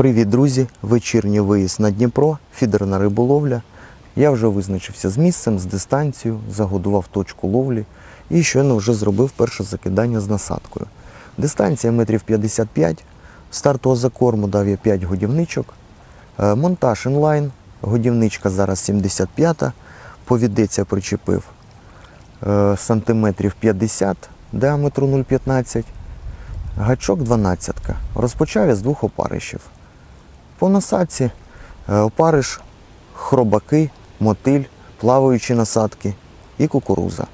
Привіт, друзі! Вечірній виїзд на Дніпро, фідерна риболовля. Я вже визначився з місцем, з дистанцією, загодував точку ловлі і щойно вже зробив перше закидання з насадкою. Дистанція метрів 55. Стартового закорму дав я 5 годівничок. Е, Монтаж інлайн. Годівничка зараз 75. Повідець причепив е, сантиметрів 50 діаметру 0,15. Гачок 12. Розпочав я з двох опаришів. По насадці е, опариш, хробаки, мотиль, плаваючі насадки і кукуруза. Е,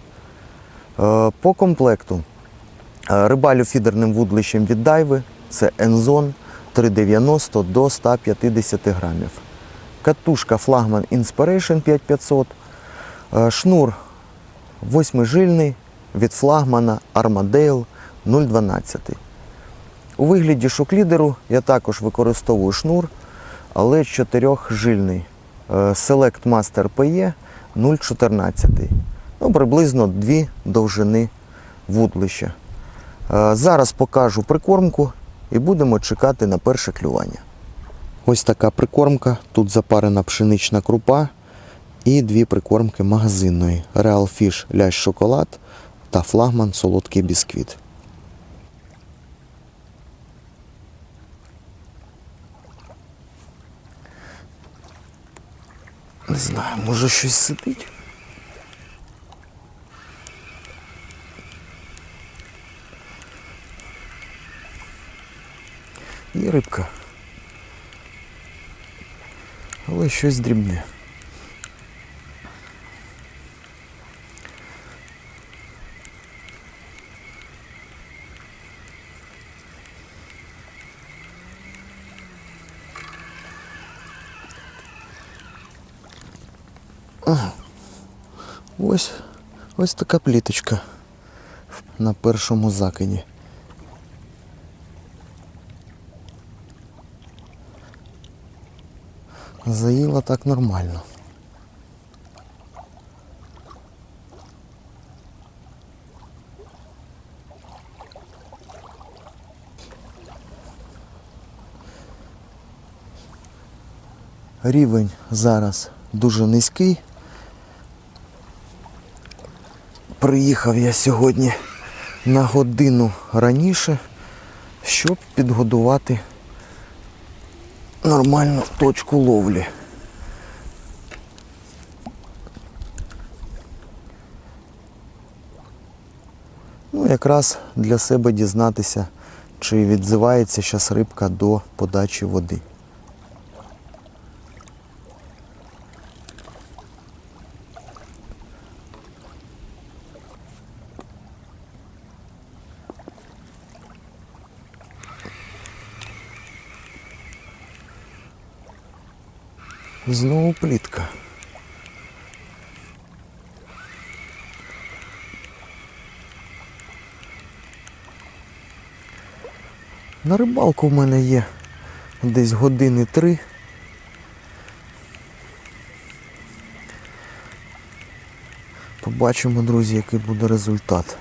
По комплекту е, рибалю фідерним вудлищем від дайви це Enzon 390 до 150 грамів. Катушка флагман Inspiration 5500. Е, Шнур восьмижильний від флагмана Armadale 012. У вигляді шоклідеру я також використовую шнур, але чотирьохжильний. Е, Select Master PE 014. Ну, приблизно дві довжини вудлища. Е, Зараз покажу прикормку і будемо чекати на перше клювання. Ось така прикормка. Тут запарена пшенична крупа і дві прикормки магазинної. Real Fish лящ шоколад та флагман солодкий бісквіт. Не знаю, може щось сидить. Є рибка. Але щось дрібне. Ось така пліточка на першому закиді. Заїла так нормально. Рівень зараз дуже низький. Приїхав я сьогодні на годину раніше, щоб підгодувати нормальну точку ловлі. Ну, якраз для себе дізнатися, чи відзивається зараз рибка до подачі води. Знову плітка. На рибалку в мене є десь години три. Побачимо, друзі, який буде результат.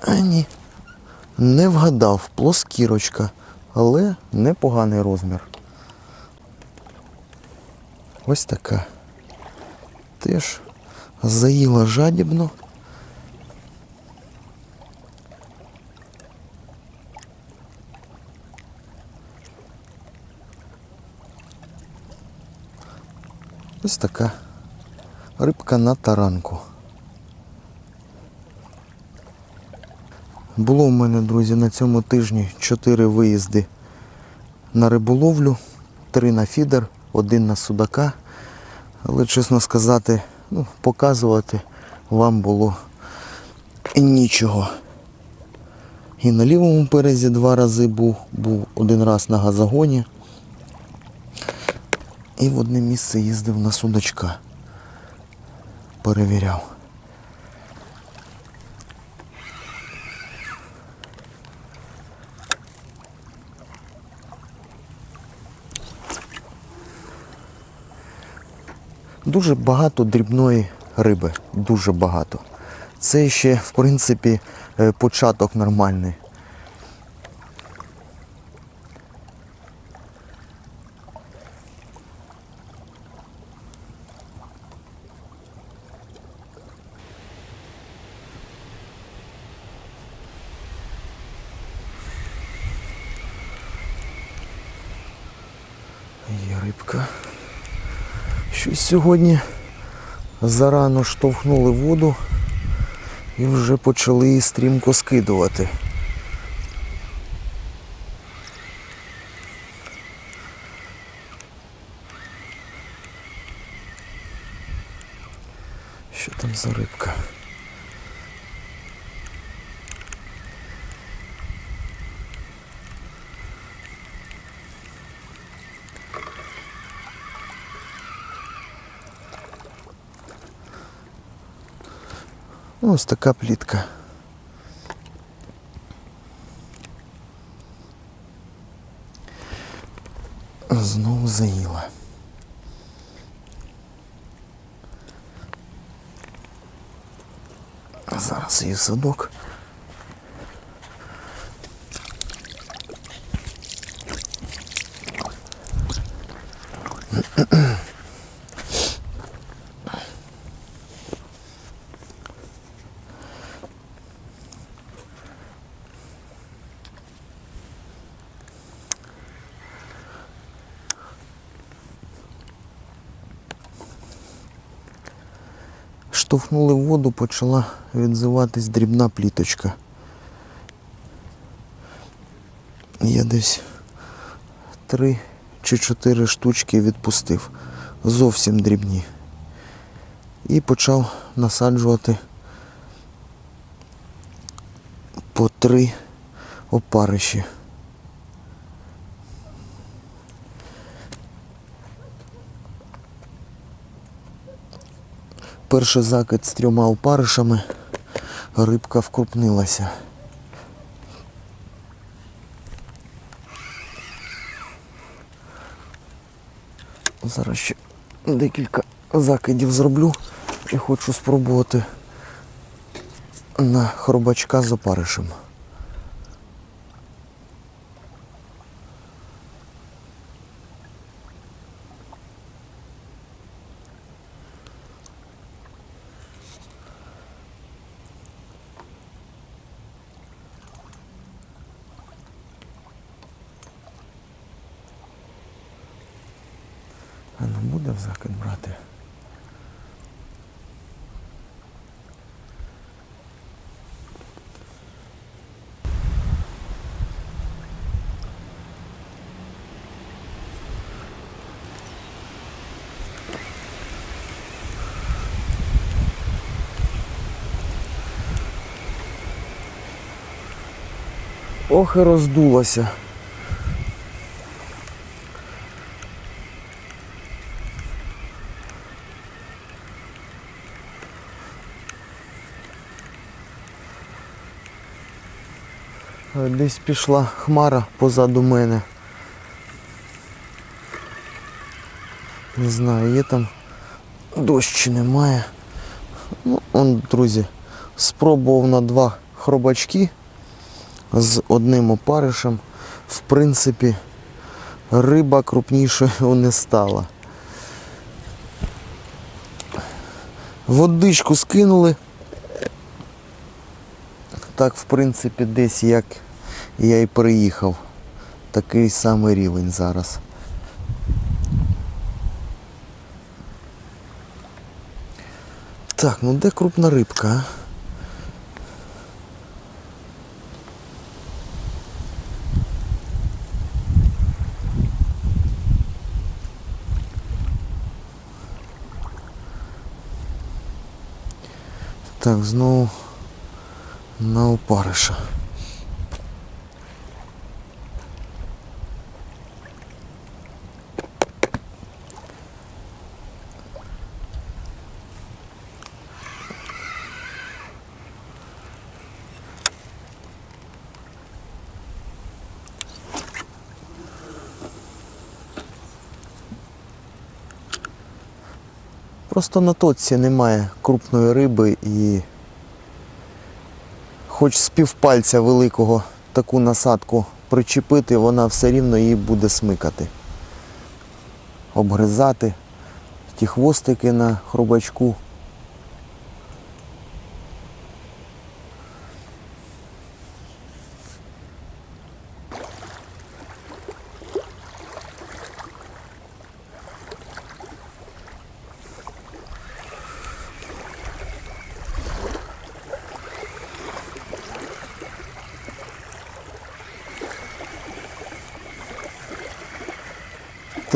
А ні. Не вгадав, плоскірочка, але непоганий розмір. Ось така. Теж заїла жадібно. Ось така рибка на таранку. Було в мене, друзі, на цьому тижні 4 виїзди на риболовлю, 3 на фідер, один на судака. Але, чесно сказати, ну, показувати вам було нічого. І на лівому березі два рази був, був один раз на газогоні. І в одне місце їздив на судачка. Перевіряв. Дуже багато дрібної риби, дуже багато. це ще, в принципі, е, початок нормальний. Є рибка. Щось сьогодні зарано штовхнули воду і вже почали її стрімко скидувати. Що там за рибка? Ось така плітка. Знову заїла. Зараз її в садок. Штовхнули в воду, почала відзиватись дрібна пліточка. Я десь три чи чотири штучки відпустив. Зовсім дрібні. І почав насаджувати по три опариші. Перший закид з трьома опаришами, рибка вкрупнилася. Зараз ще декілька закидів зроблю і хочу спробувати на хробачка з опаришем. А не буде в закид брати? Ох і роздулася. Десь пішла хмара позаду мене. Не знаю, є там дощ чи немає. Ну, он, друзі, спробував на два хробачки з одним опаришем. В принципі, риба крупнішою не стала. Водичку скинули. Так, в принципі, десь як я і приїхав. Такий самий рівень зараз. Так, ну де крупна рибка? Так, знову на опариша. Просто на точці немає крупної риби і хоч з півпальця великого таку насадку причепити, вона все рівно її буде смикати. Обгризати ті хвостики на хробачку.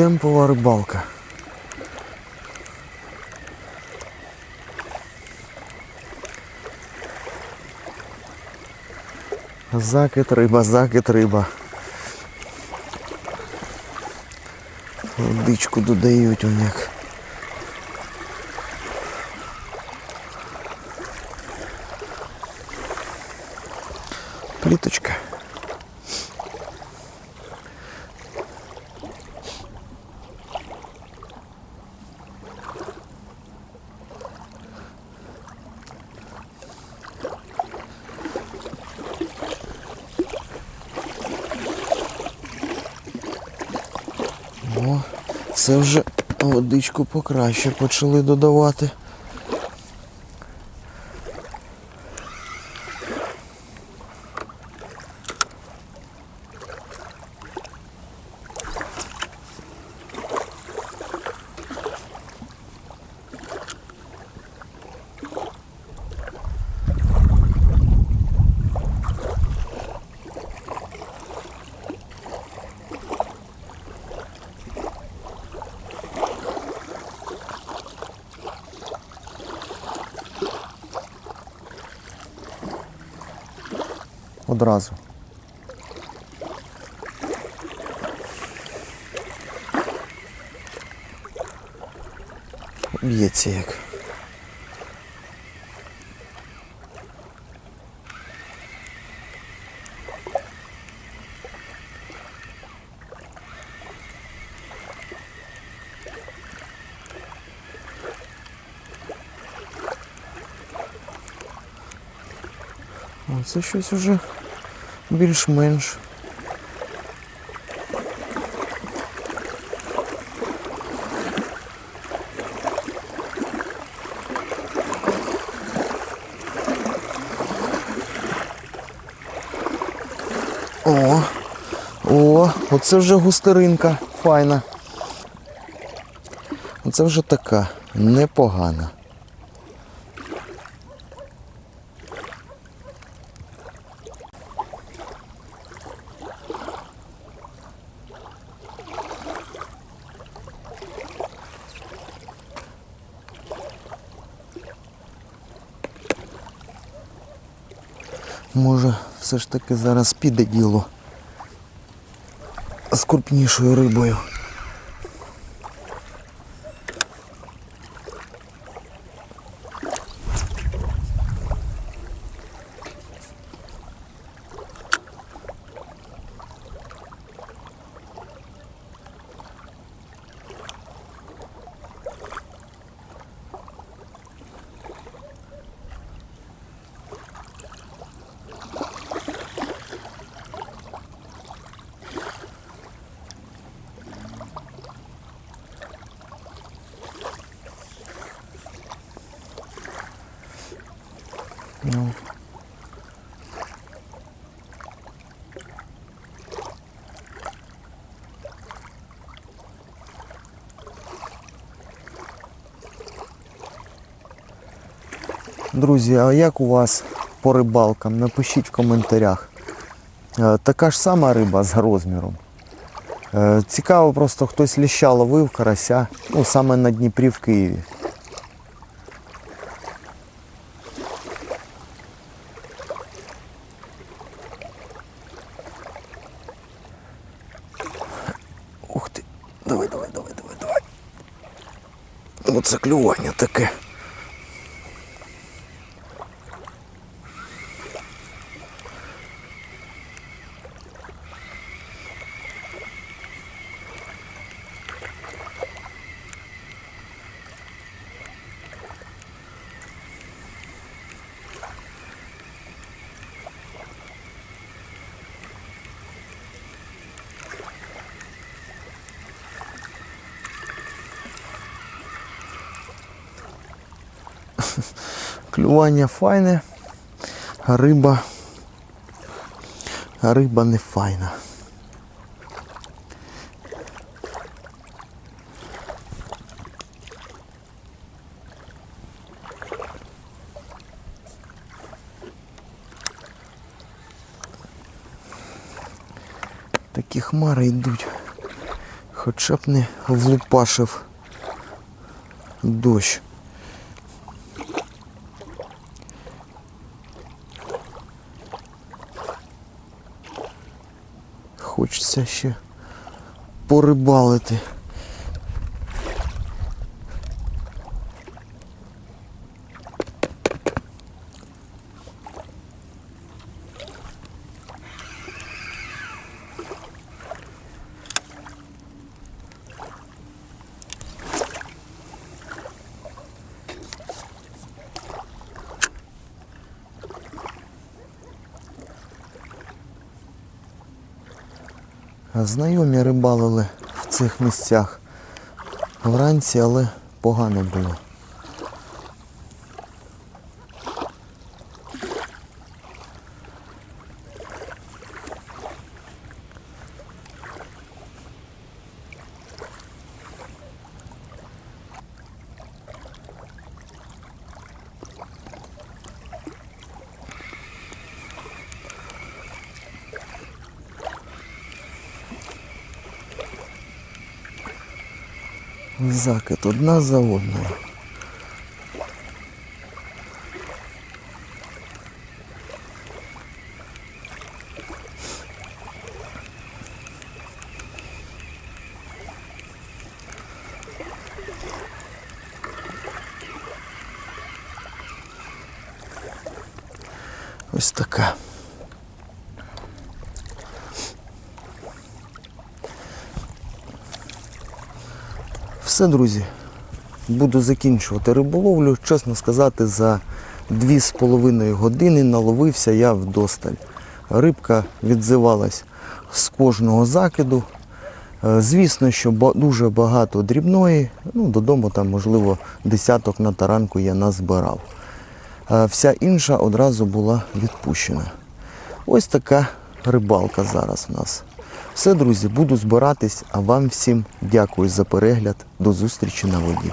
Темпова рибалка. Закид риба, закид риба. Водичку додають у як. Пліточка. О, це вже водичку покраще почали додавати. Одразу. Б'ється як. Це щось уже більш-менш. О, о, оце вже густеринка, файна. Оце вже така непогана. Може, все ж таки зараз піде діло з крупнішою рибою. Друзі, а як у вас по рибалкам? Напишіть в коментарях. Е, Така ж сама риба з розміром. Е, Цікаво, просто хтось ліща ловив карася, ну саме на Дніпрі в Києві. Ух ти. Давай, давай, давай, давай, давай. Оце клювання таке. Клювання файне, риба. Риба не файна. Такі хмари йдуть. Хоча б не влупашив дощ. Хочеться ще порибалити. Знайомі рибалили в цих місцях вранці, але погано було. Закид одна за одною. Ось така. Все, друзі. Буду закінчувати риболовлю. Чесно сказати, за 2,5 години наловився я вдосталь. Рибка відзивалась з кожного закиду. Е, Звісно, що дуже багато дрібної. Ну, додому там, можливо, десяток на таранку я назбирав. Е, Вся інша одразу була відпущена. Ось така рибалка зараз в нас. Все, друзі, буду збиратись, а вам всім дякую за перегляд. До зустрічі на воді.